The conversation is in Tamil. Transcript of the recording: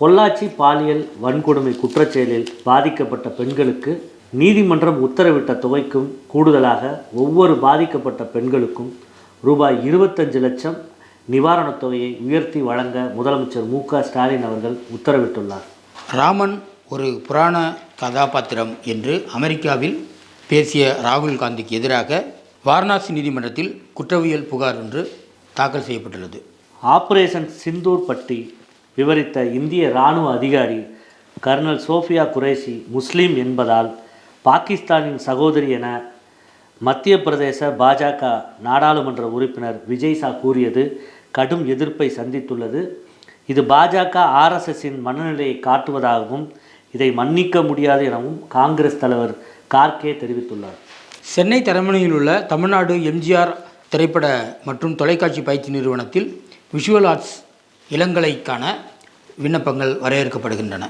பொள்ளாச்சி பாலியல் வன்கொடுமை குற்றச்செயலில் பாதிக்கப்பட்ட பெண்களுக்கு நீதிமன்றம் உத்தரவிட்ட தொகைக்கும் கூடுதலாக ஒவ்வொரு பாதிக்கப்பட்ட பெண்களுக்கும் ரூபாய் இருபத்தஞ்சு லட்சம் நிவாரணத் தொகையை உயர்த்தி வழங்க முதலமைச்சர் மு க ஸ்டாலின் அவர்கள் உத்தரவிட்டுள்ளார். ராமன் ஒரு புராண கதாபாத்திரம் என்று அமெரிக்காவில் பேசிய ராகுல் காந்திக்கு எதிராக வாரணாசி நீதிமன்றத்தில் குற்றவியல் புகார் ஒன்று தாக்கல் செய்யப்பட்டுள்ளது. ஆபரேஷன் சிந்தூர் பற்றி விவரித்த இந்திய இராணுவ அதிகாரி கர்னல் சோஃபியா குரேஷி முஸ்லீம் என்பதால் பாகிஸ்தானின் சகோதரி என மத்திய பிரதேச பாஜக நாடாளுமன்ற உறுப்பினர் விஜய் சா கூறியது கடும் எதிர்ப்பை சந்தித்துள்ளது. இது பாஜக ஆர்எஸ்எஸின் மனநிலையை காட்டுவதாகவும் இதை மன்னிக்க முடியாது எனவும் காங்கிரஸ் தலைவர் கார்கே தெரிவித்துள்ளார். சென்னை தரமணியில் உள்ள தமிழ்நாடு எம்ஜிஆர் திரைப்பட மற்றும் தொலைக்காட்சி பயிற்சி நிறுவனத்தில் விஷுவல் ஆர்ட்ஸ் இளங்கலைக்கான விண்ணப்பங்கள் வரையறுக்கப்படுகின்றன.